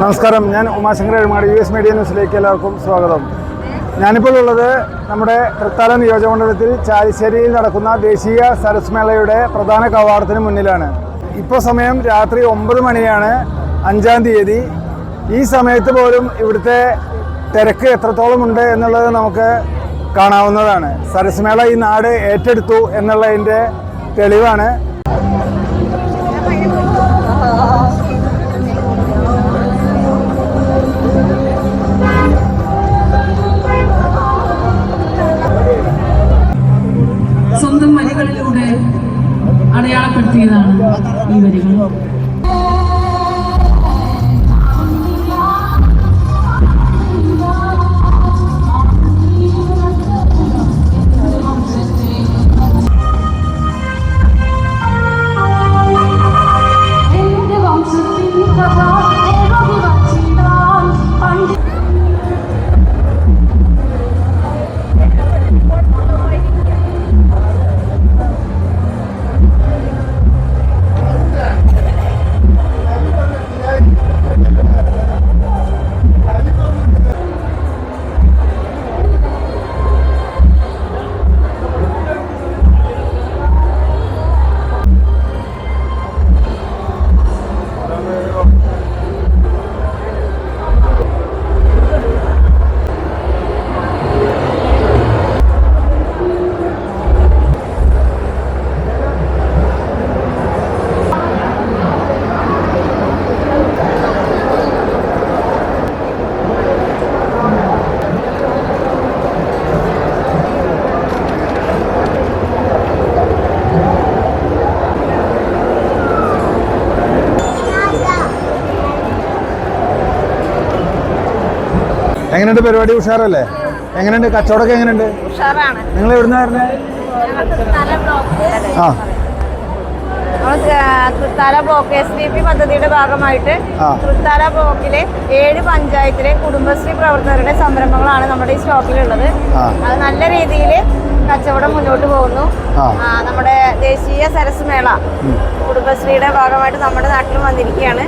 നമസ്കാരം. ഞാൻ Umashankar Ezhumad U S media ന്യൂസിലേക്ക് എല്ലാവർക്കും സ്വാഗതം. ഞാനിപ്പോൾ ഉള്ളത് നമ്മുടെ തൃത്താല നിയോജകമണ്ഡലത്തിൽ ചാലിശ്ശേരിയിൽ നടക്കുന്ന ദേശീയ സരസ് മേളയുടെ പ്രധാന കവാടത്തിന് മുന്നിലാണ്. ഇപ്പോൾ സമയം രാത്രി ഒമ്പത് മണിയാണ് അഞ്ചാം തീയതി. ഈ സമയത്ത് പോലും ഇവിടുത്തെ തിരക്ക് എത്രത്തോളം ഉണ്ട് എന്നുള്ളത് നമുക്ക് കാണാവുന്നതാണ്. സരസ്മേള ഈ നാട് ഏറ്റെടുത്തു എന്നുള്ളതിന്റെ തെളിവാണ്. അടയാളപ്പെടുത്തിയതാണ് ഈ വരികൾ എങ്ങനെയുണ്ട് പരിപാടി ഉഷാറല്ലേ? എങ്ങനെയുണ്ട്? കച്ചവടമൊക്കെ എങ്ങനെയുണ്ട്? നിങ്ങൾ എവിടുന്ന ആ. Thrithala block S D P പദ്ധതിയുടെ ഭാഗമായിട്ട്. തൃത്താല ബ്ലോക്കിലെ ഏഴ് പഞ്ചായത്തിലെ കുടുംബശ്രീ പ്രവർത്തകരുടെ സംരംഭങ്ങളാണ് നമ്മുടെ ഈ സ്റ്റോക്കിലുള്ളത്. അത് നല്ല രീതിയിൽ കച്ചവടം മുന്നോട്ട് പോകുന്നു. നമ്മുടെ ദേശീയ സരസ് മേള. കുടുംബശ്രീയുടെ ഭാഗമായിട്ട് നമ്മുടെ നാട്ടിൽ വന്നിരിക്കുകയാണ്.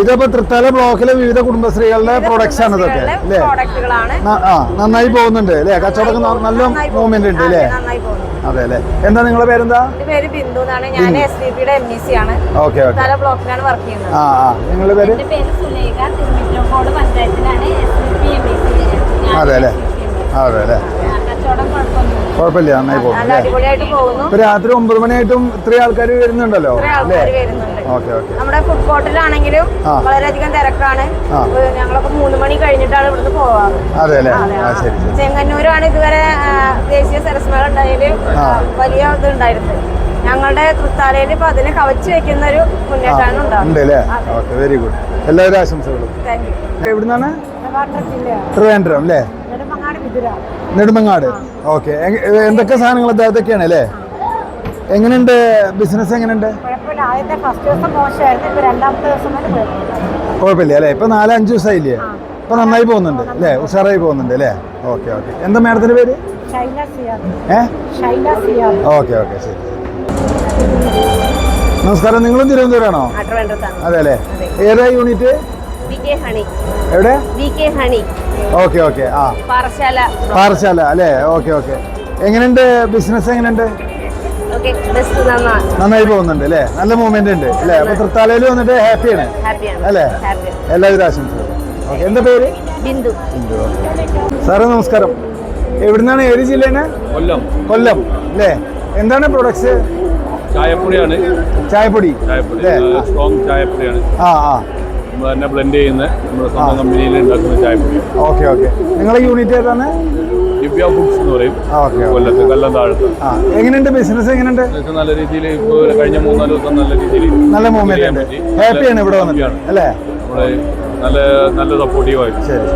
ഇതിപ്പോ തൃത്താല ബ്ലോക്കിലെ വിവിധ കുടുംബശ്രീകളുടെ പ്രൊഡക്ട്സ് ആണ് ഇതൊക്കെ അല്ലേ? പ്രോഡക്റ്റുകളാണ് ആ നന്നായി പോകുന്നുണ്ട് അല്ലേ? കച്ചവടം നല്ല മൂവ്മെന്റ് ഉണ്ട് അല്ലേ? അതെ, നന്നായി പോകുന്നു അതെ അല്ലേ? എന്താ നിങ്ങളെ പേരെന്താ? പേര് ബിന്ദു എന്നാണ്. ഞാൻ എസ് ഡി പിയുടെ എം ഇ സി ആണ്. Okay okay. തല ബ്ലോക്കിലാണ് വർക്ക് ചെയ്യുന്നത്. ആ ആ. നിങ്ങളുടെ പേര്? സുലേഖ തിരുമിറ്റോട് പഞ്ചായത്തിലാണ്. എം അതെ അല്ലേ? അതെ അല്ലേ? കുഴപ്പമില്ല നന്നായി ഇപ്പൊ രാത്രി ഒമ്പത് മണിയായിട്ടും ഇത്രയും ആൾക്കാർ വരുന്നുണ്ടല്ലോ ഓക്കെ ഓക്കെ. നമ്മുടെ ഫുഡ് കോർട്ടിലാണെങ്കിലും. വളരെയധികം തിരക്കാണ്. ഞങ്ങളൊക്കെ മൂന്ന് മണി കഴിഞ്ഞിട്ടാണ് ഇവിടുന്ന് പോവാറ്. അതെ അല്ലേ. ശരി ചെങ്ങന്നൂരാണ് ഇതുവരെ ദേശീയ സരസ്മേള ഉണ്ടായാൽ വലിയ ഇത് ഉണ്ടായിരുന്നത് ഞങ്ങളുടെ കൃത്താലയിൽ ഇപ്പൊ അതിനെ കവച്ചു വെക്കുന്ന ഒരു മുന്നേറ്റമാണ് ഉണ്ട് ഉണ്ടാകുന്നത് വെരി ഗുഡ് എല്ലാവരും ആശംസകളും. എവിടുന്നാണ്? ട്രിവാൻഡ്രം അല്ലേ? നെടുമങ്ങാട്. ഓക്കെ. എന്തൊക്കെ സാധനങ്ങൾ അതൊക്കെയാണ് അല്ലേ? എങ്ങനെയുണ്ട്? ബിസിനസ് എങ്ങനെയുണ്ട്? കുഴപ്പമില്ല. അല്ലേ? ഇപ്പൊ നാല് അഞ്ച് ദിവസമായില്ലേ? ഇപ്പൊ നന്നായി പോകുന്നുണ്ട് അല്ലേ? ഉഷാറായി പോകുന്നുണ്ട് അല്ലേ? Okay okay. എന്താ മാഡത്തിന്റെ പേര്? Okay okay. ശരി നമസ്കാരം. നിങ്ങളും തിരുവനന്തപുരമാണോ? അതെ അല്ലേ? ഏതാ യൂണിറ്റ്? എവിടെ? ഹണി. Okay okay. ആ. പാറശാല പാർശാല അല്ലേ? Okay okay. എങ്ങനെയുണ്ട്? ബിസിനസ് എങ്ങനെയുണ്ട്? നന്നായി പോകുന്നുണ്ട് അല്ലേ? നല്ല മൂവ്മെന്റ് ഉണ്ട് അല്ലേ? അപ്പൊ തൃത്താലയിൽ വന്നിട്ട് ഹാപ്പിയാണ്? അല്ലേ? എല്ലാവരും എല്ലാവിധ ആശംസകളും. ഓക്കെ എന്താ പേര്? ബിന്ദു. സാറേ നമസ്കാരം. എവിടുന്നാണ്? ഏത് ജില്ലയാണ് കൊല്ലം. കൊല്ലം അല്ലേ? എന്താണ് പ്രൊഡക്ട്സ് ചായപ്പൊടിയാണ്. ചായപ്പൊടി. ചായപ്പൊടി. സ്ട്രോങ് ചായപ്പൊടിയാണ്. ആ ആ. നമ്മൾ തന്നെ ബ്ലെൻഡ് ചെയ്യുന്ന നമ്മുടെ സ്വന്തം കമ്പനിയിൽ ഉണ്ടാക്കുന്ന ചായപ്പൊടി. Okay okay. നിങ്ങളെ യൂണിറ്റ് ഏതാണ്? ദിവ്യ ഫുഡ്സ് എന്ന് പറയും. കൊല്ലത്ത് കൊല്ലം താഴത്ത് എങ്ങനെയുണ്ട് ബിസിനസ് എങ്ങനെയുണ്ട്? നല്ല രീതിയിൽ ഇപ്പോൾ കഴിഞ്ഞ മൂന്നാൽ ദിവസം നല്ല രീതിയിൽ നല്ല മൂവ്മെന്റ് ഹാപ്പിയാണ് ഇവിടെ വന്നിട്ടാണ് അല്ലേ? നമ്മുടെ നല്ല നല്ല സപ്പോർട്ടീവ് ആയിട്ട്. ശരി.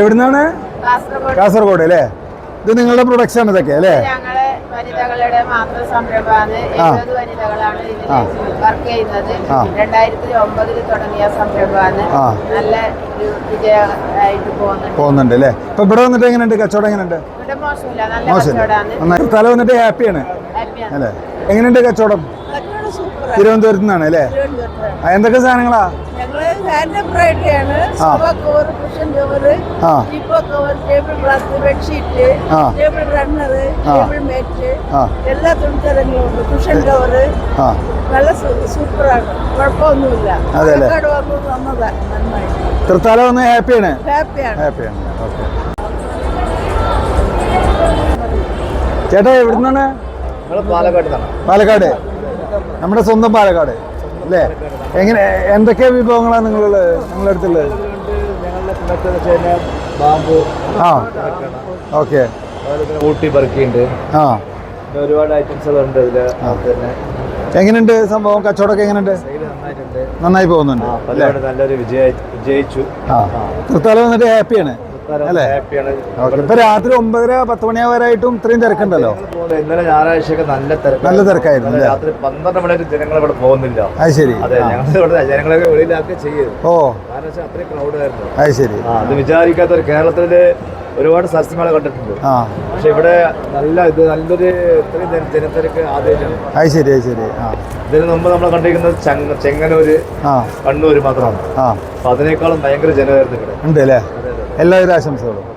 എവിടുന്നാണ്? കാസർഗോഡ്. കാസർഗോഡ് അല്ലേ? ഇത് നിങ്ങളുടെ പ്രൊഡക്ട്സ് ആണ് ഇതൊക്കെ അല്ലേ? ഞങ്ങൾ വനിതകളുടെ മാത്രം സംരംഭമാണ്. ആ. എഴുപത് വനിതകളാണ് ഇതിൽ വർക്ക് ചെയ്യുന്നത്. ആ. രണ്ടായിരത്തി ഒമ്പതിൽ തുടങ്ങിയ സംരംഭമാണ്. നല്ല ഒരു വിജയമായിട്ട് പോകുന്നുണ്ട്. പോകുന്നുണ്ട് അല്ലേ? ഇപ്പൊ ഇവിടെ വന്നിട്ട് എങ്ങനെയുണ്ട്? കച്ചവടം എങ്ങനെയുണ്ട്? ഇവിടെ മോശമില്ല. നല്ല കച്ചവടമാണ്. നന്നായി. തല വന്നിട്ട് ഹാപ്പിയാണ്? ഹാപ്പിയാണ്. അല്ലേ? എങ്ങനെയുണ്ട് കച്ചവടം? തിരുവനന്തപുരത്ത് നിന്നാണ് അല്ലേ? എന്തൊക്കെ സാധനങ്ങളാ? ആ. എല്ലാ തുണിത്തരങ്ങളും കുഷൻ നല്ല സൂപ്പറാണ്. കുഴപ്പമൊന്നുമില്ല. അതെ അല്ലേ? പാലക്കാട് വന്ന് നന്നതാ നന്നായി തൃത്താല വന്ന് ഹാപ്പിയാണ്? ഹാപ്പിയാണ്. ഹാപ്പിയാണ്. ഓക്കെ. ചേട്ടാ എവിടുന്നാണ്? പാലക്കാട്. നമ്മുടെ സ്വന്തം പാലക്കാട്. അല്ലേ? എങ്ങനെ എന്തൊക്കെ വിഭവങ്ങളാണ് നിങ്ങളുള്ളത് നിങ്ങളുടെ അടുത്തുള്ളത് ബാമ്പു ആ ഓക്കെ. ഊട്ടി ബർക്കിയുണ്ട് ആ. പിന്നെ ഒരുപാട് ഇതിൽ. എങ്ങനെയുണ്ട് സംഭവം? കച്ചവടമൊക്കെ എങ്ങനെയുണ്ട്? നന്നായി പോകുന്നുണ്ട്. നല്ലൊരു വിജയ വിജയിച്ചു. ആ. തൃത്താല വന്നിട്ട് ഹാപ്പിയാണ്. അല്ലേ? ഇപ്പൊ രാത്രി ഒമ്പതര പത്ത് മണിയാവാരായിട്ടും ഇത്രയും തിരക്കുണ്ടല്ലോ? ഇന്നലെ ഞായറാഴ്ചയൊക്കെ നല്ല തിരക്ക് നല്ല തിരക്കായിരുന്നു? രാത്രി പന്ത്രണ്ട് മണിയായിട്ട് ജനങ്ങൾ ഇവിടെ പോകുന്നില്ല. അത് ശരി. ജനങ്ങളൊക്കെ വെളിയിലാക്കി ചെയ്യും. ഓ. കാരണം വെച്ചാൽ അത്രയും ക്രൗഡ് ആയിരുന്നു. അത് ശരി. അത് വിചാരിക്കാത്ത ഒരു കേരളത്തിൽ ഒരുപാട് സസ്യമേള കണ്ടിട്ടുണ്ട്. പക്ഷെ ഇവിടെ നല്ല ഇത് നല്ലൊരു ഇത്രയും ജനത്തിരക്ക് ആദ്യമായിട്ടാണ്. അത് ശരി അത് ശരി. ഇതിന് മുമ്പ് നമ്മൾ കണ്ടിരിക്കുന്നത് ചെങ്ങനൂര് ചെങ്ങന്നൂര് കണ്ണൂര് മാത്രമാണ്. അപ്പൊ അതിനേക്കാളും ഭയങ്കര ജനമായിരുന്നു ഇവിടെ. ഉണ്ട് അല്ലേ? എല്ലാവിധ ആശംസകളും.